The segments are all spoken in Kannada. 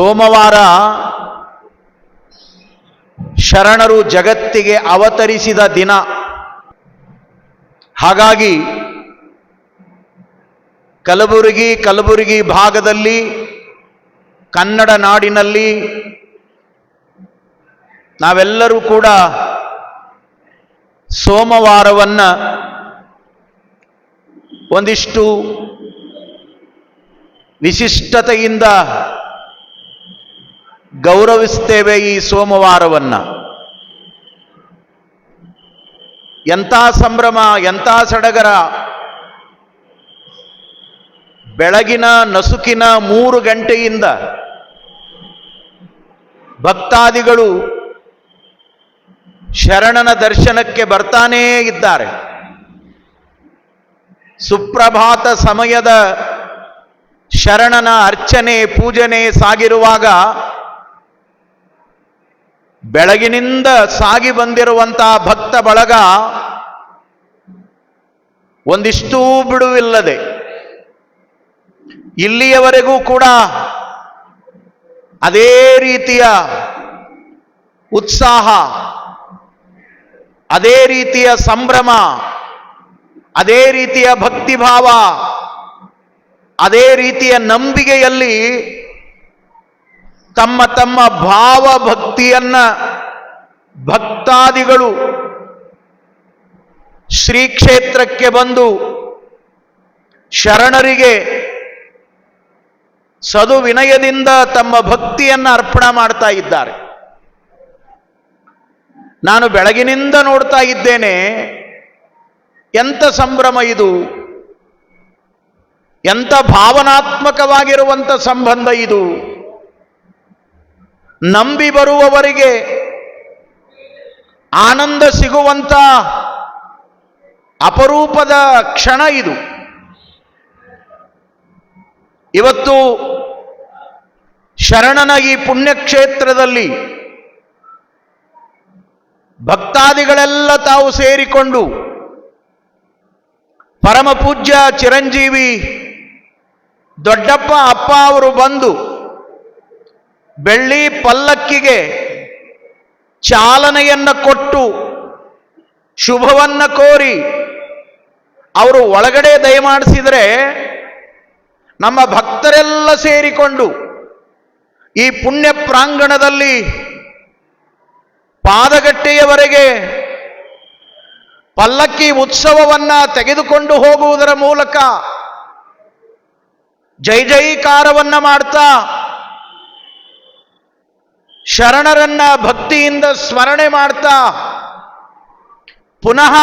ಸೋಮವಾರ ಶರಣರು ಜಗತ್ತಿಗೆ ಅವತರಿಸಿದ ದಿನ. ಹಾಗಾಗಿ ಕಲಬುರಗಿ ಕಲಬುರಗಿ ಭಾಗದಲ್ಲಿ, ಕನ್ನಡ ನಾಡಿನಲ್ಲಿ ನಾವೆಲ್ಲರೂ ಕೂಡ ಸೋಮವಾರವನ್ನು ಒಂದಿಷ್ಟು ವಿಶಿಷ್ಟತೆಯಿಂದ ಗೌರವಿಸ್ತೇವೆ ಈ ಸೋಮವಾರವನ್ನು. ಎಂಥ ಸಂಭ್ರಮ, ಎಂಥ ಸಡಗರ. ಬೆಳಗಿನ ನಸುಕಿನ ಮೂರು ಗಂಟೆಯಿಂದ ಭಕ್ತಾದಿಗಳು ಶರಣನ ದರ್ಶನಕ್ಕೆ ಬರ್ತಾನೇ ಇದ್ದಾರೆ. ಸುಪ್ರಭಾತ ಸಮಯದ ಶರಣನ ಅರ್ಚನೆ, ಪೂಜನೆ ಸಾಗಿರುವಾಗ ಬೆಳಗಿನಿಂದ ಸಾಗಿ ಬಂದಿರುವಂತಹ ಭಕ್ತ ಬಳಗ ಒಂದಿಷ್ಟೂ ಬಿಡುವಿಲ್ಲದೆ ಇಲ್ಲಿಯವರೆಗೂ ಕೂಡ ಅದೇ ರೀತಿಯ ಉತ್ಸಾಹ, ಅದೇ ರೀತಿಯ ಸಂಭ್ರಮ, ಅದೇ ರೀತಿಯ ಭಕ್ತಿಭಾವ, ಅದೇ ರೀತಿಯ ನಂಬಿಕೆಯಲ್ಲಿ ತಮ್ಮ ತಮ್ಮ ಭಾವ ಭಕ್ತಿಯನ್ನ ಭಕ್ತಾದಿಗಳು ಶ್ರೀ ಕ್ಷೇತ್ರಕ್ಕೆ ಬಂದು ಶರಣರಿಗೆ ಸದು ವಿನಯದಿಂದ ತಮ್ಮ ಭಕ್ತಿಯನ್ನ ಅರ್ಪಣೆ ಮಾಡ್ತಾ ಇದ್ದಾರೆ. ನಾನು ಬೆಳಗಿನಿಂದ ನೋಡ್ತಾ ಇದ್ದೇನೆ, ಎಂಥ ಸಂಭ್ರಮ ಇದು, ಎಂಥ ಭಾವನಾತ್ಮಕವಾಗಿರುವಂಥ ಸಂಬಂಧ ಇದು. ನಂಬಿ ಬರುವವರಿಗೆ ಆನಂದ ಸಿಗುವಂಥ ಅಪರೂಪದ ಕ್ಷಣ ಇದು. ಇವತ್ತು ಶರಣನ ಈ ಪುಣ್ಯಕ್ಷೇತ್ರದಲ್ಲಿ ಭಕ್ತಾದಿಗಳೆಲ್ಲ ತಾವು ಸೇರಿಕೊಂಡು ಪರಮ ಪೂಜ್ಯ ಚಿರಂಜೀವಿ ದೊಡ್ಡಪ್ಪ ಅಪ್ಪ ಅವರು ಬಂದು ಬೆಳ್ಳಿ ಪಲ್ಲಕ್ಕಿಗೆ ಚಾಲನೆಯನ್ನ ಕೊಟ್ಟು ಶುಭವನ್ನ ಕೋರಿ ಅವರು ಒಳಗಡೆ ದಯಮಾಡಿಸಿದರೆ ನಮ್ಮ ಭಕ್ತರೆಲ್ಲ ಸೇರಿಕೊಂಡು ಈ ಪುಣ್ಯ ಪ್ರಾಂಗಣದಲ್ಲಿ ಪಾದಗಟ್ಟೆಯವರೆಗೆ ಪಲ್ಲಕ್ಕಿ ಉತ್ಸವವನ್ನ ತೆಗೆದುಕೊಂಡು ಹೋಗುವುದರ ಮೂಲಕ ಜೈ ಜೈಕಾರವನ್ನ ಮಾಡ್ತಾ ಶರಣರನ್ನ ಭಕ್ತಿಯಿಂದ ಸ್ಮರಣೆ ಮಾಡ್ತಾ ಪುನಃ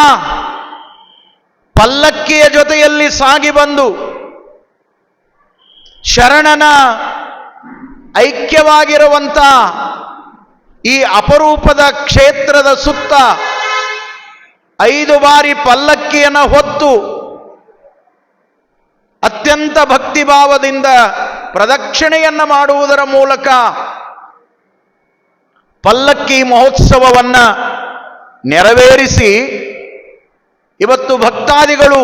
ಪಲ್ಲಕ್ಕಿಯ ಜೊತೆಯಲ್ಲಿ ಸಾಗಿ ಬಂದು ಶರಣನ ಐಕ್ಯವಾಗಿರುವಂಥ ಈ ಅಪರೂಪದ ಕ್ಷೇತ್ರದ ಸುತ್ತ ಐದು ಬಾರಿ ಪಲ್ಲಕ್ಕಿಯನ್ನು ಹೊತ್ತು ಅತ್ಯಂತ ಭಕ್ತಿಭಾವದಿಂದ ಪ್ರದಕ್ಷಿಣೆಯನ್ನು ಮಾಡುವುದರ ಮೂಲಕ ಪಲ್ಲಕ್ಕಿ ಮಹೋತ್ಸವವನ್ನು ನೆರವೇರಿಸಿ ಇವತ್ತು ಭಕ್ತಾದಿಗಳು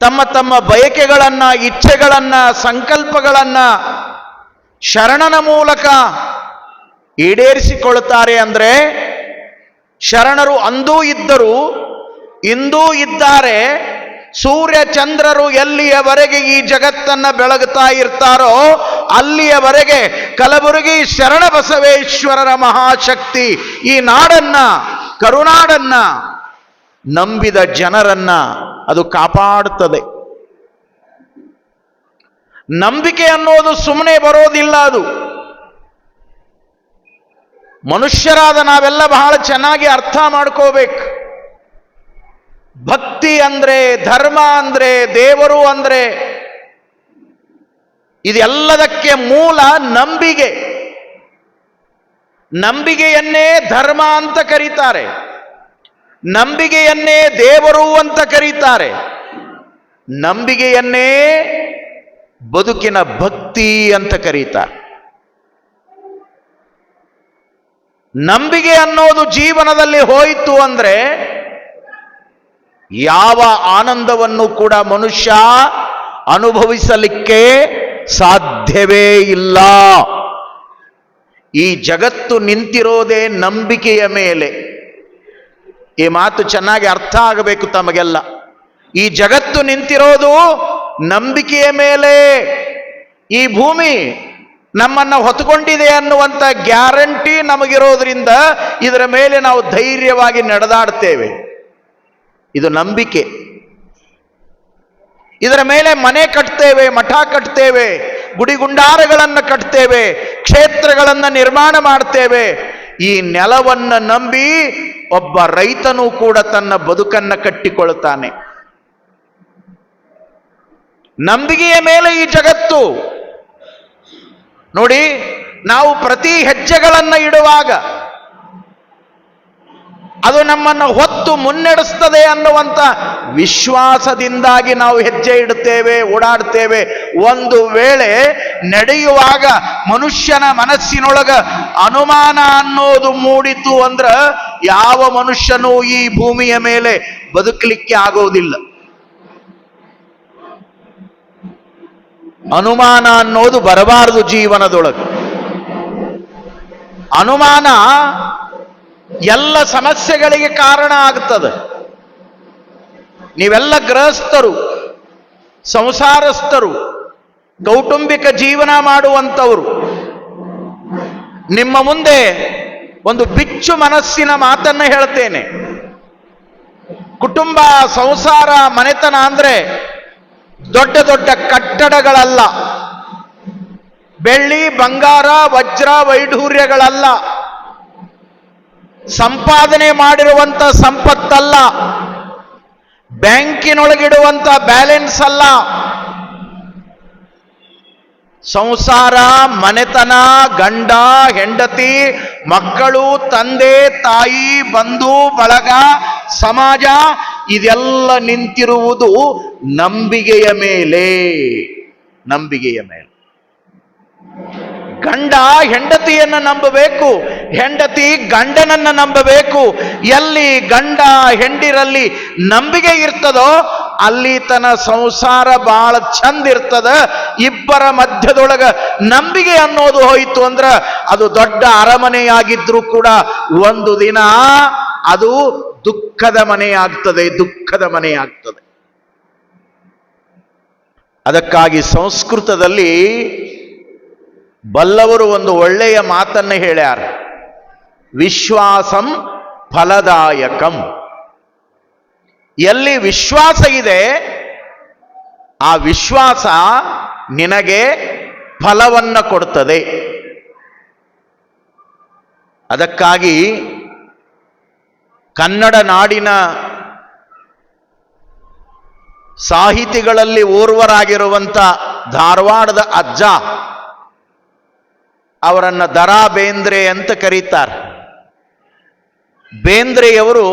ತಮ್ಮ ತಮ್ಮ ಬಯಕೆಗಳನ್ನು, ಇಚ್ಛೆಗಳನ್ನು, ಸಂಕಲ್ಪಗಳನ್ನು ಶರಣನ ಮೂಲಕ ಈಡೇರಿಸಿಕೊಳ್ಳುತ್ತಾರೆ ಅಂದರೆ ಶರಣರು ಅಂದೂ ಇದ್ದರು, ಇಂದೂ ಇದ್ದಾರೆ, ಸೂರ್ಯ ಚಂದ್ರರು ಎಲ್ಲಿಯವರೆಗೆ ಈ ಜಗತ್ತನ್ನ ಬೆಳಗುತ್ತಾ ಇರ್ತಾರೋ ಅಲ್ಲಿಯವರೆಗೆ ಕಲಬುರಗಿ ಶರಣ ಬಸವೇಶ್ವರರ ಮಹಾಶಕ್ತಿ ಈ ನಾಡನ್ನ, ಕರುನಾಡನ್ನ ನಂಬಿದ ಜನರನ್ನ ಅದು ಕಾಪಾಡುತ್ತದೆ. ನಂಬಿಕೆ ಅನ್ನೋದು ಸುಮ್ಮನೆ ಬರೋದಿಲ್ಲ ಅದು. ಮನುಷ್ಯರಾದ ನಾವೆಲ್ಲ ಬಹಳ ಚೆನ್ನಾಗಿ ಅರ್ಥ ಮಾಡ್ಕೋಬೇಕು. ಭಕ್ತಿ ಅಂದ್ರೆ ಧರ್ಮ ಅಂದ್ರೆ ದೇವರು ಅಂದ್ರೆ ಇದೆಲ್ಲದಕ್ಕೆ ಮೂಲ ನಂಬಿಕೆ. ನಂಬಿಕೆಯನ್ನೇ ಧರ್ಮ ಅಂತ ಕರೀತಾರೆ. ನಂಬಿಕೆಯನ್ನೇ ದೇವರು ಅಂತ ಕರೀತಾರೆ. ನಂಬಿಕೆಯನ್ನೇ ಬದುಕಿನ ಭಕ್ತಿ ಅಂತ ಕರೀತಾರೆ. ನಂಬಿಕೆ ಅನ್ನೋದು ಜೀವನದಲ್ಲಿ ಹೋಯಿತು ಅಂದರೆ ಯಾವ ಆನಂದವನ್ನು ಕೂಡ ಮನುಷ್ಯ ಅನುಭವಿಸಲಿಕ್ಕೆ ಸಾಧ್ಯವೇ ಇಲ್ಲ. ಈ ಜಗತ್ತು ನಿಂತಿರೋದೇ ನಂಬಿಕೆಯ ಮೇಲೆ. ಈ ಮಾತು ಚೆನ್ನಾಗಿ ಅರ್ಥ ಆಗಬೇಕು ತಮಗೆಲ್ಲ. ಈ ಜಗತ್ತು ನಿಂತಿರೋದು ನಂಬಿಕೆಯ ಮೇಲೆ. ಈ ಭೂಮಿ ನಮ್ಮನ್ನು ಹೊತ್ತುಕೊಂಡಿದೆ ಅನ್ನುವಂಥ ಗ್ಯಾರಂಟಿ ನಮಗಿರೋದ್ರಿಂದ ಇದರ ಮೇಲೆ ನಾವು ಧೈರ್ಯವಾಗಿ ನಡೆದಾಡ್ತೇವೆ. ಇದು ನಂಬಿಕೆ. ಇದರ ಮೇಲೆ ಮನೆ ಕಟ್ತೇವೆ, ಮಠ ಕಟ್ತೇವೆ, ಗುಡಿಗುಂಡಾರಗಳನ್ನು ಕಟ್ತೇವೆ, ಕ್ಷೇತ್ರಗಳನ್ನು ನಿರ್ಮಾಣ ಮಾಡ್ತೇವೆ. ಈ ನೆಲವನ್ನು ನಂಬಿ ಒಬ್ಬ ರೈತನೂ ಕೂಡ ತನ್ನ ಬದುಕನ್ನು ಕಟ್ಟಿಕೊಳ್ತಾನೆ ನಂಬಿಕೆಯ ಮೇಲೆ ಈ ಜಗತ್ತು. ನೋಡಿ, ನಾವು ಪ್ರತಿ ಹೆಜ್ಜೆಗಳನ್ನು ಇಡುವಾಗ ಅದು ನಮ್ಮನ್ನು ಹೊತ್ತು ಮುನ್ನಡೆಸ್ತದೆ ಅನ್ನುವಂಥ ವಿಶ್ವಾಸದಿಂದಾಗಿ ನಾವು ಹೆಜ್ಜೆ ಇಡುತ್ತೇವೆ ಓಡಾಡ್ತೇವೆ ಒಂದು ವೇಳೆ ನಡೆಯುವಾಗ ಮನುಷ್ಯನ ಮನಸ್ಸಿನೊಳಗ ಅನುಮಾನ ಅನ್ನೋದು ಮೂಡಿತು ಅಂದ್ರ ಯಾವ ಮನುಷ್ಯನೂ ಈ ಭೂಮಿಯ ಮೇಲೆ ಬದುಕಲಿಕ್ಕೆ ಆಗೋದಿಲ್ಲ. ಅನುಮಾನ ಅನ್ನೋದು ಬರಬಾರದು ಜೀವನದೊಳಗೆ. ಅನುಮಾನ ಎಲ್ಲ ಸಮಸ್ಯೆಗಳಿಗೆ ಕಾರಣ ಆಗ್ತದೆ. ನೀವೆಲ್ಲ ಗೃಹಸ್ಥರು, ಸಂಸಾರಸ್ಥರು, ಕೌಟುಂಬಿಕ ಜೀವನ ಮಾಡುವಂಥವರು, ನಿಮ್ಮ ಮುಂದೆ ಒಂದು ಬಿಚ್ಚು ಮನಸ್ಸಿನ ಮಾತನ್ನ ಹೇಳ್ತೇನೆ. ಕುಟುಂಬ, ಸಂಸಾರ, ಮನೆತನ ಅಂದ್ರೆ ದೊಡ್ಡ ದೊಡ್ಡ ಕಟ್ಟಡಗಳಲ್ಲ. ಬೆಳ್ಳಿ, ಬಂಗಾರ, ವಜ್ರ, ವೈಢೂರ್ಯಗಳಲ್ಲ. ಸಂಪಾದನೆ ಮಾಡಿರುವಂಥ ಸಂಪತ್ತಲ್ಲ ಬ್ಯಾಂಕಿನೊಳಗಿಡುವಂಥ ಬ್ಯಾಲೆನ್ಸ್ ಅಲ್ಲ. ಸಂಸಾರ, ಮನೆತನ, ಗಂಡ, ಹೆಂಡತಿ, ಮಕ್ಕಳು, ತಂದೆ, ತಾಯಿ, ಬಂಧು, ಬಳಗ, ಸಮಾಜ, ಇದೆಲ್ಲ ನಿಂತಿರುವುದು ನಂಬಿಕೆಯ ಮೇಲೆ. ನಂಬಿಕೆಯ ಮೇಲೆ. ಗಂಡ, ಹೆಂಡತಿಯನ್ನು ನಂಬಬೇಕು. ಹೆಂಡತಿ ಗಂಡನನ್ನ ನಂಬಬೇಕು, ಎಲ್ಲಿ ಗಂಡ ಹೆಂಡಿರಲ್ಲಿ ನಂಬಿಕೆ ಇರ್ತದೋ ಅಲ್ಲಿ ತನ್ನ ಸಂಸಾರ ಬಹಳ ಚಂದ ಇರ್ತದ. ಇಬ್ಬರ ಮಧ್ಯದೊಳಗ ನಂಬಿಕೆ ಅನ್ನೋದು ಹೋಯಿತು ಅಂದ್ರ ಅದು ದೊಡ್ಡ ಅರಮನೆಯಾಗಿದ್ರೂ ಕೂಡ ಒಂದು ದಿನ ಅದು ದುಃಖದ ಮನೆಯಾಗ್ತದೆ ದುಃಖದ ಮನೆಯಾಗ್ತದೆ. ಅದಕ್ಕಾಗಿ ಸಂಸ್ಕೃತದಲ್ಲಿ ಬಲ್ಲವರು ಒಂದು ಒಳ್ಳೆಯ ಮಾತನ್ನ ಹೇಳ್ಯಾರ. ವಿಶ್ವಾಸಂ ಫಲದಾಯಕಂ. ಎಲ್ಲಿ ವಿಶ್ವಾಸ ಇದೆ, ಆ ವಿಶ್ವಾಸ ನಿನಗೆ ಫಲವನ್ನ ಕೊಡ್ತದೆ. ಅದಕ್ಕಾಗಿ ಕನ್ನಡ ನಾಡಿನ ಸಾಹಿತಿಗಳಲ್ಲಿ ಓರ್ವರಾಗಿರುವಂಥ ಧಾರವಾಡದ ಅಜ್ಜ ಅವರನ್ನು ದರಾ ಬೇಂದ್ರೆ ಅಂತ ಕರೀತಾರೆ. ಬೇಂದ್ರೆಯವರು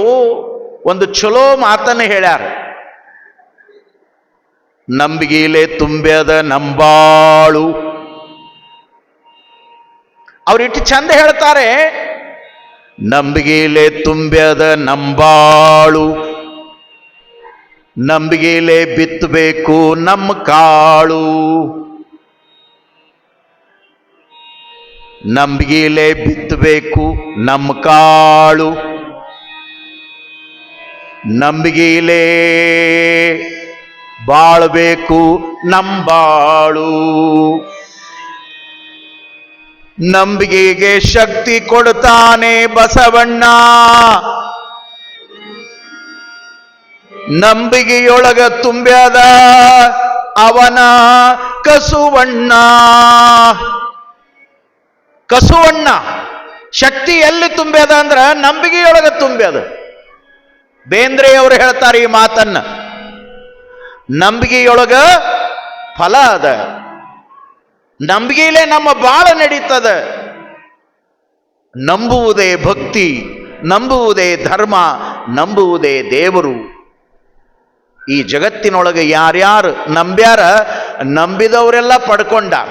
ಒಂದು ಚಲೋ ಮಾತನ್ನು ಹೇಳ್ಯಾರ. ನಂಬಿಗೆಲೆ ತುಂಬ್ಯದ ನಂಬಾಳು. ಅವ್ರಿಟ್ಟು ಚಂದ ಹೇಳ್ತಾರೆ, ನಂಬಿಗೆಲೆ ತುಂಬ್ಯದ ನಂಬಾಳು. ನಂಬಿಗೆಲೆ ಬಿತ್ತಬೇಕು ನಮ್ಮ ಕಾಳು. ನಂಬಿಗೆಲೆ ಬಿತ್ತಬೇಕು, ನಮ್ಮ ಕಾಳು. ನಂಬಿಗೆಲೆ ಬಾಳ್ಬೇಕು ನಂಬಾಳು ನಂಬಿಗೆಗೆ ಶಕ್ತಿ ಕೊಡ್ತಾನೆ ಬಸವಣ್ಣ. ನಂಬಿಗೆಯೊಳಗ ತುಂಬ್ಯದ ಅವನ ಕಸುವಣ್ಣ. ಕಸುವಣ್ಣ, ಶಕ್ತಿ ಎಲ್ಲಿ ತುಂಬ್ಯದ ಅಂದ್ರ ನಂಬಿಕೆಯೊಳಗೆ ತುಂಬ್ಯದ. ಬೇಂದ್ರೆಯವರು ಹೇಳ್ತಾರೆ ಈ ಮಾತನ್ನ, ನಂಬಿಕೆಯೊಳಗ ಫಲ ಅದ. ನಂಬಿಕೆಯಲ್ಲೇ ನಮ್ಮ ಬಾಳ ನಡೀತದ. ನಂಬುವುದೇ ಭಕ್ತಿ, ನಂಬುವುದೇ ಧರ್ಮ, ನಂಬುವುದೇ ದೇವರು. ಈ ಜಗತ್ತಿನೊಳಗೆ ಯಾರ್ಯಾರು ನಂಬ್ಯಾರ, ನಂಬಿದವರೆಲ್ಲ ಪಡ್ಕೊಂಡಾರ.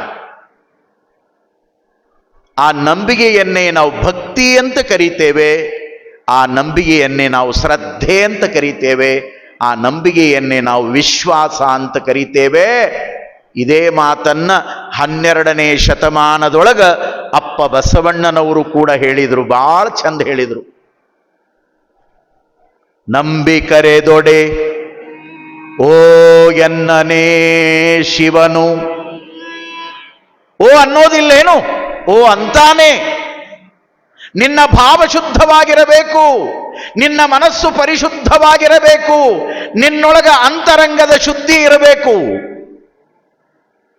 ಆ ನಂಬಿಕೆಯನ್ನೇ ನಾವು ಭಕ್ತಿ ಅಂತ ಕರಿತೇವೆ, ಆ ನಂಬಿಕೆಯನ್ನೇ ನಾವು ಶ್ರದ್ಧೆ ಅಂತ ಕರಿತೇವೆ, ಆ ನಂಬಿಕೆಯನ್ನೇ ನಾವು ವಿಶ್ವಾಸ ಅಂತ ಕರಿತೇವೆ. ಇದೇ ಮಾತನ್ನ ಹನ್ನೆರಡನೇ ಶತಮಾನದೊಳಗ ಅಪ್ಪ ಬಸವಣ್ಣನವರು ಕೂಡ ಹೇಳಿದರು ಬಹಳ ಚಂದ ಹೇಳಿದರು. ನಂಬಿ ಕರೆದೊಡೆ ಓ ಎನ್ನನೇ ಶಿವನು. ಓ ಅನ್ನೋದಿಲ್ಲೇನು? ಓ ಅಂತಾನೆ, ನಿನ್ನ ಭಾವ ಶುದ್ಧವಾಗಿರಬೇಕು, ನಿನ್ನ ಮನಸ್ಸು ಪರಿಶುದ್ಧವಾಗಿರಬೇಕು, ನಿನ್ನೊಳಗ ಅಂತರಂಗದ ಶುದ್ಧಿ ಇರಬೇಕು.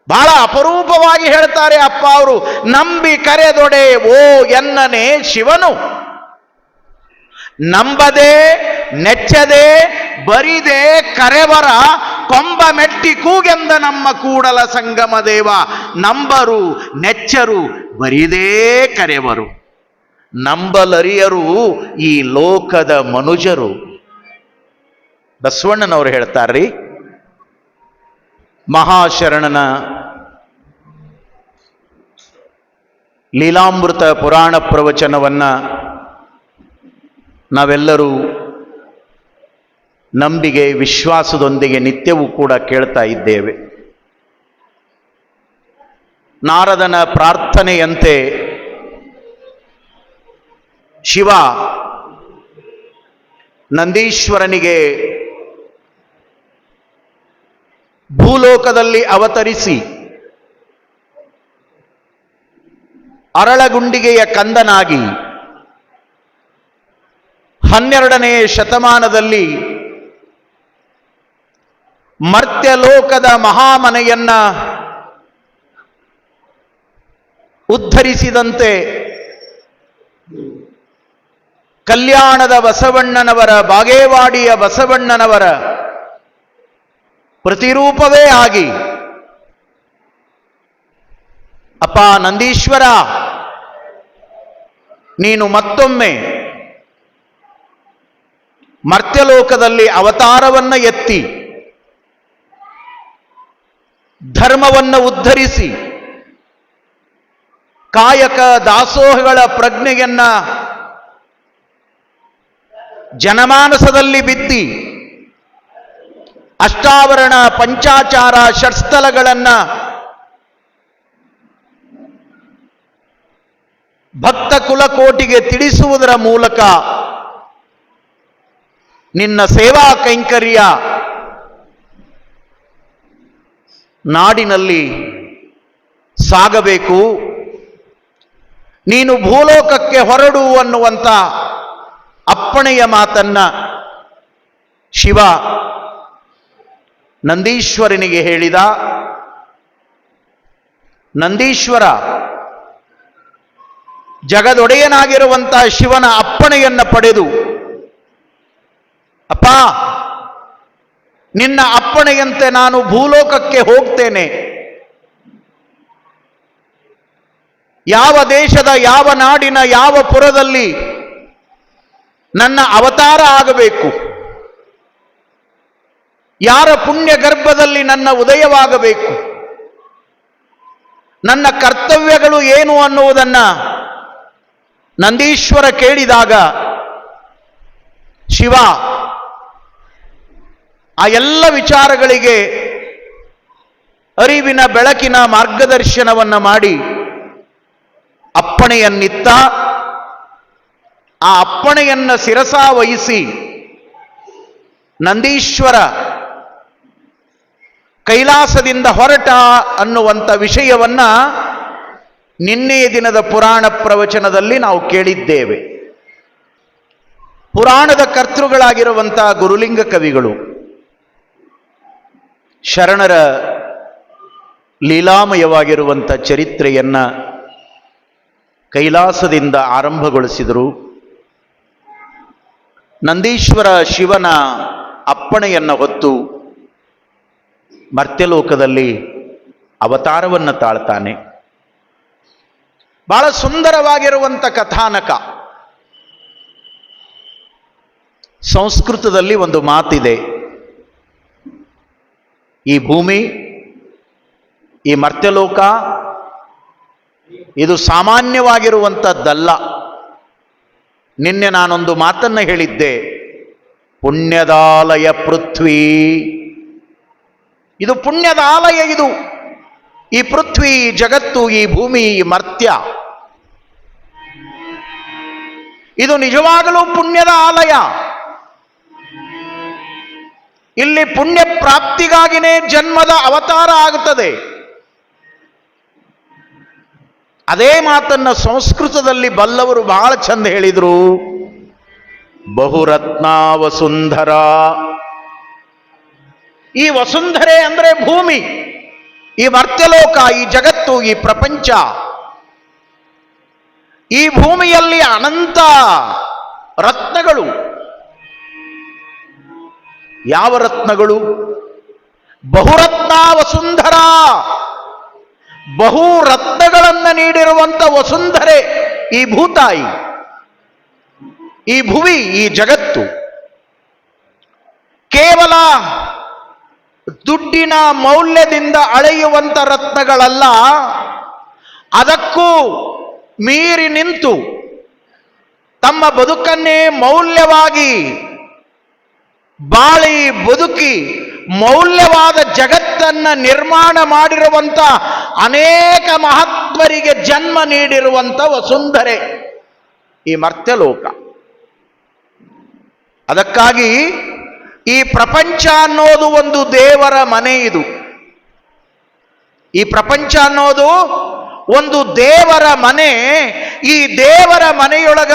ಬಹಳ ಅಪರೂಪವಾಗಿ ಹೇಳ್ತಾರೆ ಅಪ್ಪ ಅವರು, ನಂಬಿ ಕರೆದೊಡೆ ಓ ಎನ್ನನೆ ಶಿವನು. ನಂಬದೆ, ನೆಚ್ಚದೆ, ಬರಿದೆ ಕರೆವರ ಕೊಂಬ ಮೆಟ್ಟಿ ಕೂಗೆಂದ ನಮ್ಮ ಕೂಡಲ ಸಂಗಮ ದೇವ. ನಂಬರು, ನೆಚ್ಚರು ಬರಿದೇ ಕರೆವರು. ನಂಬಲರಿಯರು ಈ ಲೋಕದ ಮನುಜರು. ಬಸವಣ್ಣನವರು ಹೇಳ್ತಾರ್ರಿ, ಮಹಾಶರಣನ ಲೀಲಾಮೃತ ಪುರಾಣ ಪ್ರವಚನವನ್ನು ನಾವೆಲ್ಲರೂ ನಂಬಿಗೆ, ವಿಶ್ವಾಸದೊಂದಿಗೆ ನಿತ್ಯವೂ ಕೂಡ ಕೇಳ್ತಾ ಇದ್ದೇವೆ. ನಾರದನ ಪ್ರಾರ್ಥನೆಯಂತೆ ಶಿವ ನಂದೀಶ್ವರನಿಗೆ ಭೂಲೋಕದಲ್ಲಿ ಅವತರಿಸಿ ಅರಳಗುಂಡಿಗೆಯ ಕಂದನಾಗಿ ಹನ್ನೆರಡನೇ ಶತಮಾನದಲ್ಲಿ ಮರ್ತ್ಯಲೋಕದ ಮಹಾಮನೆಯನ್ನ ಉದ್ಧರಿಸಿದಂತೆ ಕಲ್ಯಾಣದ ಬಸವಣ್ಣನವರ, ಬಾಗೇವಾಡಿಯ ಬಸವಣ್ಣನವರ ಪ್ರತಿರೂಪವೇ ಆಗಿ ಅಪ್ಪ ನಂದೀಶ್ವರ, ನೀನು ಮತ್ತೊಮ್ಮೆ ಮರ್ತ್ಯಲೋಕದಲ್ಲಿ ಅವತಾರವನ್ನ ಎತ್ತಿ ಧರ್ಮವನ್ನು ಉದ್ಧರಿಸಿ ಕಾಯಕ ದಾಸೋಹಗಳ ಪ್ರಜ್ಞೆಯನ್ನ ಜನಮಾನಸದಲ್ಲಿ ಬಿತ್ತಿ ಅಷ್ಟಾವರಣ ಪಂಚಾಚಾರ ಷಟ್ಸ್ಥಲಗಳನ್ನ ಭಕ್ತ ಕುಲಕೋಟಿಗೆ ತಿಳಿಸುವುದರ ಮೂಲಕ ನಿನ್ನ ಸೇವಾ ಕೈಂಕರ್ಯ ನಾಡಿನಲ್ಲಿ ಸಾಗಬೇಕು. ನೀನು ಭೂಲೋಕಕ್ಕೆ ಹೊರಡು ಅನ್ನುವಂಥ ಅಪ್ಪಣೆಯ ಮಾತನ್ನ ಶಿವ ನಂದೀಶ್ವರನಿಗೆ ಹೇಳಿದ. ನಂದೀಶ್ವರ, ಜಗದೊಡೆಯನಾಗಿರುವಂತಹ ಶಿವನ ಅಪ್ಪಣೆಯನ್ನು ಪಡೆದು, ಅಪ್ಪ, ನಿನ್ನ ಅಪ್ಪಣೆಯಂತೆ ನಾನು ಭೂಲೋಕಕ್ಕೆ ಹೋಗ್ತೇನೆ. ಯಾವ ದೇಶದ ಯಾವ ನಾಡಿನ ಯಾವ ಪುರದಲ್ಲಿ ನನ್ನ ಅವತಾರ ಆಗಬೇಕು? ಯಾರ ಪುಣ್ಯ ಗರ್ಭದಲ್ಲಿ ನನ್ನ ಉದಯವಾಗಬೇಕು? ನನ್ನ ಕರ್ತವ್ಯಗಳು ಏನು ಅನ್ನುವುದನ್ನ ನಂದೀಶ್ವರ ಕೇಳಿದಾಗ, ಶಿವ, ಆ ಎಲ್ಲ ವಿಚಾರಗಳಿಗೆ ಅರಿವಿನ ಬೆಳಕಿನ ಮಾರ್ಗದರ್ಶನವನ್ನು ಮಾಡಿ ಅಪ್ಪಣೆಯನ್ನಿತ್ತ, ಆ ಅಪ್ಪಣೆಯನ್ನ ಶಿರಸ ವಹಿಸಿ ನಂದೀಶ್ವರ ಕೈಲಾಸದಿಂದ ಹೊರಟ ಅನ್ನುವಂಥ ವಿಷಯವನ್ನ ನಿನ್ನೆಯ ದಿನದ ಪುರಾಣ ಪ್ರವಚನದಲ್ಲಿ ನಾವು ಕೇಳಿದ್ದೇವೆ. ಪುರಾಣದ ಕರ್ತೃಗಳಾಗಿರುವಂಥ ಗುರುಲಿಂಗ ಕವಿಗಳು, ಶರಣರ ಲೀಲಾಮಯವಾಗಿರುವಂಥ ಚರಿತ್ರೆಯನ್ನ ಕೈಲಾಸದಿಂದ ಆರಂಭಗೊಳಿಸಿದರು. ನಂದೀಶ್ವರ ಶಿವನ ಅಪ್ಪಣೆಯನ್ನು ಹೊತ್ತು ಮರ್ತ್ಯಲೋಕದಲ್ಲಿ ಅವತಾರವನ್ನು ತಾಳ್ತಾನೆ. ಬಹಳ ಸುಂದರವಾಗಿರುವಂಥ ಕಥಾನಕ. ಸಂಸ್ಕೃತದಲ್ಲಿ ಒಂದು ಮಾತಿದೆ. ಈ ಭೂಮಿ, ಈ ಮರ್ತ್ಯಲೋಕ ಇದು ಸಾಮಾನ್ಯವಾಗಿರುವಂಥದ್ದಲ್ಲ. ನಿನ್ನೆ ನಾನೊಂದು ಮಾತನ್ನು ಹೇಳಿದ್ದೆ. ಪುಣ್ಯದಾಲಯ ಪೃಥ್ವಿ. ಇದು ಪುಣ್ಯದ ಆಲಯ ಇದು. ಈ ಪೃಥ್ವಿ ಜಗತ್ತು, ಈ ಭೂಮಿ, ಈ ಮರ್ತ್ಯ. ಇದು ನಿಜವಾಗಲೂ ಪುಣ್ಯದ ಆಲಯ ಇಲ್ಲಿ ಪುಣ್ಯ ಪ್ರಾಪ್ತಿಗಾಗಿನೇ ಜನ್ಮದ ಅವತಾರ ಆಗುತ್ತದೆ ಅದೇ ಮಾತನ್ನು ಸಂಸ್ಕೃತದಲ್ಲಿ ಬಲ್ಲವರು ಬಹಳ ಚಂದ ಹೇಳಿದರು. ಬಹುರತ್ನ ವಸುಂಧರ. ಈ ವಸುಂಧರೆ ಅಂದ್ರೆ ಭೂಮಿ, ಈ ಮರ್ತ್ಯಲೋಕ, ಈ ಜಗತ್ತು, ಈ ಪ್ರಪಂಚ. ಈ ಭೂಮಿಯಲ್ಲಿ ಅನಂತ ರತ್ನಗಳು. ಯಾವ ರತ್ನಗಳು? ಬಹುರತ್ನ ವಸುಂಧರ. ಬಹು ರತ್ನಗಳನ್ನು ನೀಡಿರುವಂತ ವಸುಂಧರೆ ಈ ಭೂತಾಯಿ, ಈ ಭುವಿ, ಈ ಜಗತ್ತು. ಕೇವಲ ದುಡ್ಡಿನ ಮೌಲ್ಯದಿಂದ ಅಳೆಯುವಂತ ರತ್ನಗಳಲ್ಲ, ಅದಕ್ಕೂ ಮೀರಿ ನಿಂತು ತಮ್ಮ ಬದುಕನ್ನೇ ಮೌಲ್ಯವಾಗಿ ಬಾಳಿ ಬದುಕಿ ಮೌಲ್ಯವಾದ ಜಗತ್ತನ್ನ ನಿರ್ಮಾಣ ಮಾಡಿರುವಂತ ಅನೇಕ ಮಹತ್ವರಿಗೆ ಜನ್ಮ ನೀಡಿರುವಂತ ವಸುಂಧರೆ ಈ ಮರ್ತ್ಯಲೋಕ. ಅದಕ್ಕಾಗಿ ಈ ಪ್ರಪಂಚ ಅನ್ನೋದು ಒಂದು ದೇವರ ಮನೆ ಇದು. ಈ ಪ್ರಪಂಚ ಅನ್ನೋದು ಒಂದು ದೇವರ ಮನೆ. ಈ ದೇವರ ಮನೆಯೊಳಗ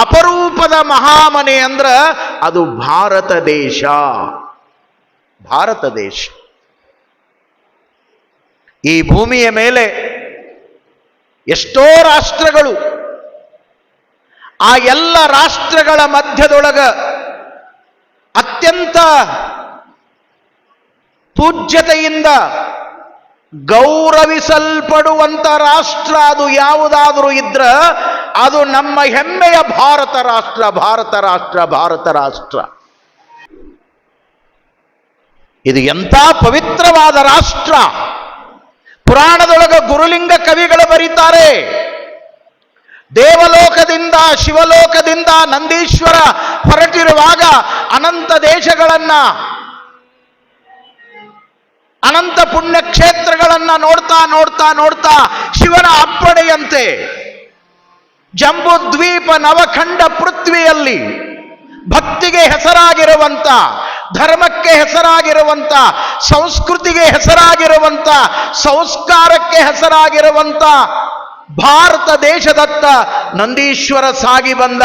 ಅಪರೂಪದ ಮಹಾಮನೆ ಅಂದ್ರ ಅದು ಭಾರತ ದೇಶ. ಭಾರತ ದೇಶ. ಈ ಭೂಮಿಯ ಮೇಲೆ ಎಷ್ಟೋ ರಾಷ್ಟ್ರಗಳು, ಆ ಎಲ್ಲ ರಾಷ್ಟ್ರಗಳ ಮಧ್ಯದೊಳಗ ಅತ್ಯಂತ ಪೂಜ್ಯತೆಯಿಂದ ಗೌರವಿಸಲ್ಪಡುವಂತ ರಾಷ್ಟ್ರ ಅದು ಯಾವುದಾದರೂ ಇದ್ರ ಅದು ನಮ್ಮ ಹೆಮ್ಮೆಯ ಭಾರತ ರಾಷ್ಟ್ರ ಭಾರತ ರಾಷ್ಟ್ರ ಭಾರತ ರಾಷ್ಟ್ರ. ಇದು ಎಂಥ ಪವಿತ್ರವಾದ ರಾಷ್ಟ್ರ! ಪುರಾಣದೊಳಗ ಗುರುಲಿಂಗ ಕವಿಗಳು ಬರೀತಾರೆ. ದೇವಲೋಕದಿಂದ, ಶಿವಲೋಕದಿಂದ ನಂದೀಶ್ವರ ಹೊರಟಿರುವಾಗ ಅನಂತ ದೇಶಗಳನ್ನ, ಅನಂತ ಪುಣ್ಯ ಕ್ಷೇತ್ರಗಳನ್ನ ನೋಡ್ತಾ ನೋಡ್ತಾ ನೋಡ್ತಾ ಶಿವನ ಅಪ್ಪಣೆಯಂತೆ ಜಂಬುದ್ವೀಪ ನವಖಂಡ ಪೃಥ್ವಿಯಲ್ಲಿ ಭಕ್ತಿಗೆ ಹೆಸರಾಗಿರುವಂತ ಧರ್ಮಕ್ಕೆ ಹೆಸರಾಗಿರುವಂಥ ಸಂಸ್ಕೃತಿಗೆ ಹೆಸರಾಗಿರುವಂಥ ಸಂಸ್ಕಾರಕ್ಕೆ ಹೆಸರಾಗಿರುವಂಥ ಭಾರತ ದೇಶದತ್ತ ನಂದೀಶ್ವರ ಸಾಗಿ ಬಂದ.